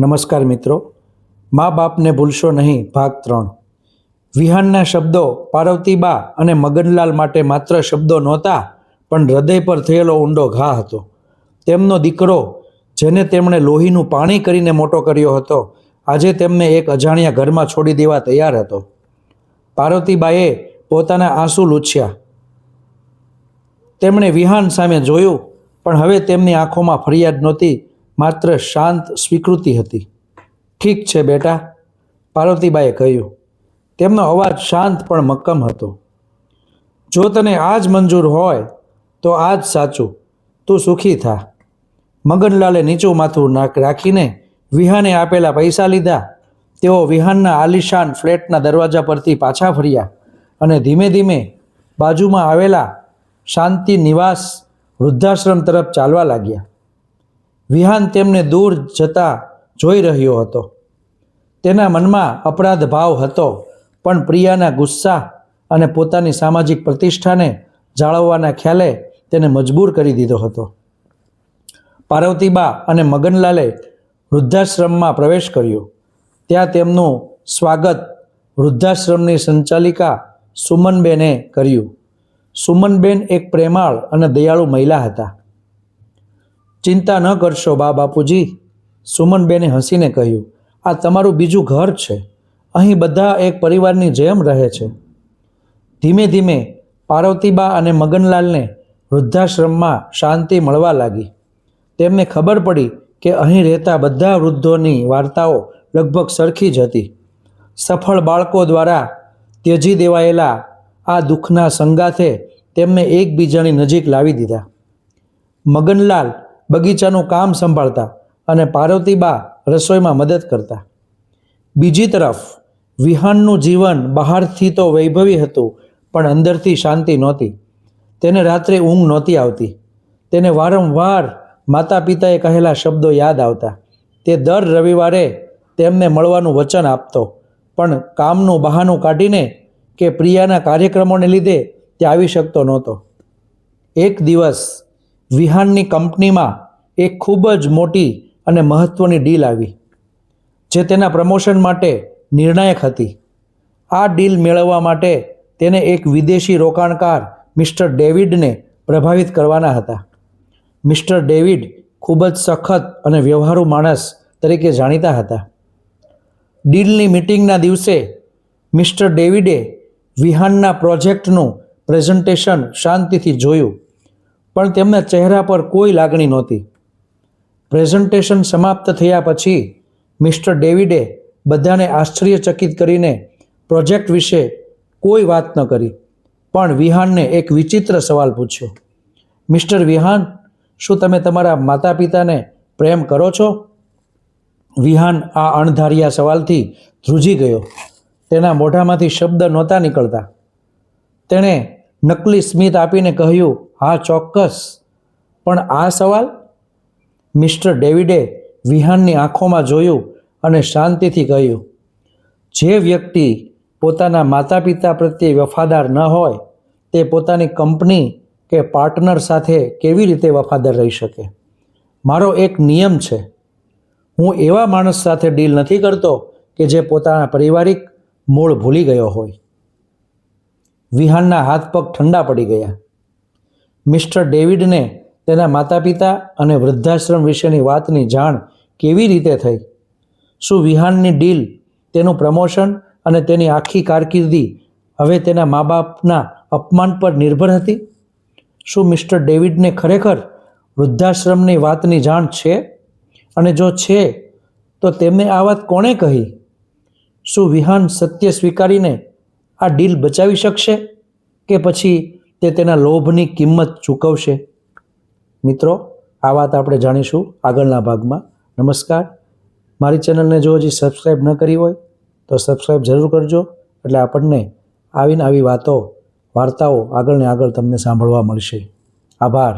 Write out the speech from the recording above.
નમસ્કાર મિત્રો. મા બાપને ભૂલશો નહીં, ભાગ ત્રણ. વિહાનના શબ્દો પાર્વતીબા અને મગનલાલ માટે માત્ર શબ્દો નહોતા, પણ હૃદય પર થયેલો ઊંડો ઘા હતો. તેમનો દીકરો, જેને તેમણે લોહીનું પાણી કરીને મોટો કર્યો હતો, આજે તેમને એક અજાણ્યા ઘરમાં છોડી દેવા તૈયાર હતો. પાર્વતીબાએ પોતાના આંસુ લૂછ્યા. તેમણે વિહાન સામે જોયું, પણ હવે તેમની આંખોમાં ફરિયાદ નહોતી માત્ર શાંત સ્વીકૃતિ હતી. ઠીક છે બેટા પાર્વતીબાએ કહ્યું. તેમનો અવાજ શાંત પણ મક્કમ હતો. જો તને આ જ મંજૂર હોય, તો આ જ સાચું. તું સુખી થા. મગનલાલે નીચું માથું નાક રાખીને વિહાને આપેલા પૈસા લીધા. તેઓ વિહાનના આલિશાન ફ્લેટના દરવાજા પરથી પાછા ફર્યા અને ધીમે ધીમે બાજુમાં આવેલા શાંતિ નિવાસ વૃદ્ધાશ્રમ તરફ ચાલવા લાગ્યા. વિહાન તેમને દૂર જતા જોઈ રહ્યો હતો. તેના મનમાં અપરાધ ભાવ હતો, પણ પ્રિયાના ગુસ્સા અને પોતાની સામાજિક પ્રતિષ્ઠાને જાળવવાના ખ્યાલે તેને મજબૂર કરી દીધો હતો. પાર્વતીબા અને મગનલાલે વૃદ્ધાશ્રમમાં પ્રવેશ કર્યો. ત્યાં તેમનું સ્વાગત વૃદ્ધાશ્રમની સંચાલિકા સુમનબેને કર્યું. સુમનબેન એક પ્રેમાળ અને દયાળુ મહિલા હતા. ચિંતા ન કરશો બા બાપુજી. સુમનબેને હસીને કહ્યું, આ તમારું બીજું ઘર છે. અહીં બધા એક પરિવારની જેમ રહે છે. ધીમે ધીમે પાર્વતીબા અને મગનલાલને વૃદ્ધાશ્રમમાં શાંતિ મળવા લાગી. તેમને ખબર પડી કે અહીં રહેતા બધા વૃદ્ધોની વાર્તાઓ લગભગ સરખી જ હતી. સફળ બાળકો દ્વારા ત્યજી દેવાયેલા આ દુઃખના સંગાથે તેમને એકબીજાની નજીક લાવી દીધા. મગનલાલ બગીચાનું કામ સંભાળતા અને પાર્વતીબા રસોઈમાં મદદ કરતા. બીજી તરફ, વિહાનનું જીવન બહારથી તો વૈભવી હતું, પણ અંદરથી શાંતિ નહોતી. તેને રાત્રે ઊંઘ નહોતી આવતી. તેને વારંવાર માતા પિતાએ કહેલા શબ્દો યાદ આવતા. તે દર રવિવારે તેમને મળવાનું વચન આપતો. પણ કામનું બહાનું કાઢીને કે પ્રિયાના કાર્યક્રમોને લીધે તે આવી શકતો નહોતો. એક દિવસ, વિહાનની કંપનીમાં એક ખૂબ જ મોટી અને મહત્ત્વની ડીલ આવી, જે તેના પ્રમોશન માટે નિર્ણાયક હતી. આ ડીલ મેળવવા માટે તેને એક વિદેશી રોકાણકાર મિસ્ટર ડેવિડને પ્રભાવિત કરવાના હતા. મિસ્ટર ડેવિડ ખૂબ જ સખત અને વ્યવહારુ માણસ તરીકે જાણીતા હતા. ડીલની મિટિંગના દિવસે મિસ્ટર ડેવિડે વિહાનના પ્રોજેક્ટનું પ્રેઝન્ટેશન શાંતિથી જોયું, પણ તેમના ચહેરા પર કોઈ લાગણી નહોતી. પ્રેઝન્ટેશન સમાપ્ત થયા પછી મિસ્ટર ડેવિડે બધાને આશ્ચર્યચકિત કરીને પ્રોજેક્ટ વિશે કોઈ વાત ન કરી. પણ વિહાનને એક વિચિત્ર સવાલ પૂછ્યો. મિસ્ટર વિહાન, શું તમે તમારા માતા પિતાને પ્રેમ કરો છો? વિહાન આ અણધાર્યા સવાલથી ધ્રુજી ગયો. તેના મોઢામાંથી શબ્દ નહોતા નીકળતા. તેણે નકલી સ્મિત આપીને કહ્યું, હા, ચોક્કસ. પણ આ સવાલ મિસ્ટર ડેવિડે વિહાનની આંખોમાં જોયું અને શાંતિથી કહ્યું, જે વ્યક્તિ પોતાના માતા પિતા પ્રત્યે વફાદાર ન હોય, તે પોતાની કંપની કે પાર્ટનર સાથે કેવી રીતે વફાદાર રહી શકે? મારો એક નિયમ છે. હું એવા માણસ સાથે ડીલ નથી કરતો કે જે પોતાના પારિવારિક મૂળ ભૂલી ગયો હોય. વિહાનના હાથ પગ ઠંડા પડી ગયા. મિસ્ટર ડેવિડને તેના માતા પિતા અને વૃદ્ધાશ્રમ વિશેની વાતની જાણ કેવી રીતે થઈ? શું વિહાનની ડીલ, તેનું પ્રમોશન અને તેની આખી કારકિર્દી હવે તેના મા બાપના અપમાન પર નિર્ભર હતી? શું મિસ્ટર ડેવિડને ખરેખર વૃદ્ધાશ્રમની વાતની જાણ છે? અને જો છે, તો તેમને આ વાત કોણે કહી? શું વિહાન સત્ય સ્વીકારીને આ ડીલ બચાવી શકશે કે પછી તે તેના લોભની કિંમત ચૂકવશે? મિત્રો, આ વાત આપણે જાણીશું આગળના ભાગમાં. નમસ્કાર. મારી ચેનલને જો હજી સબસ્ક્રાઈબ ન કરી હોય, તો સબસ્ક્રાઈબ જરૂર કરજો. એટલે આપણને આવીને આવી વાતો, વાર્તાઓ આગળને આગળ તમને સાંભળવા મળશે. આભાર.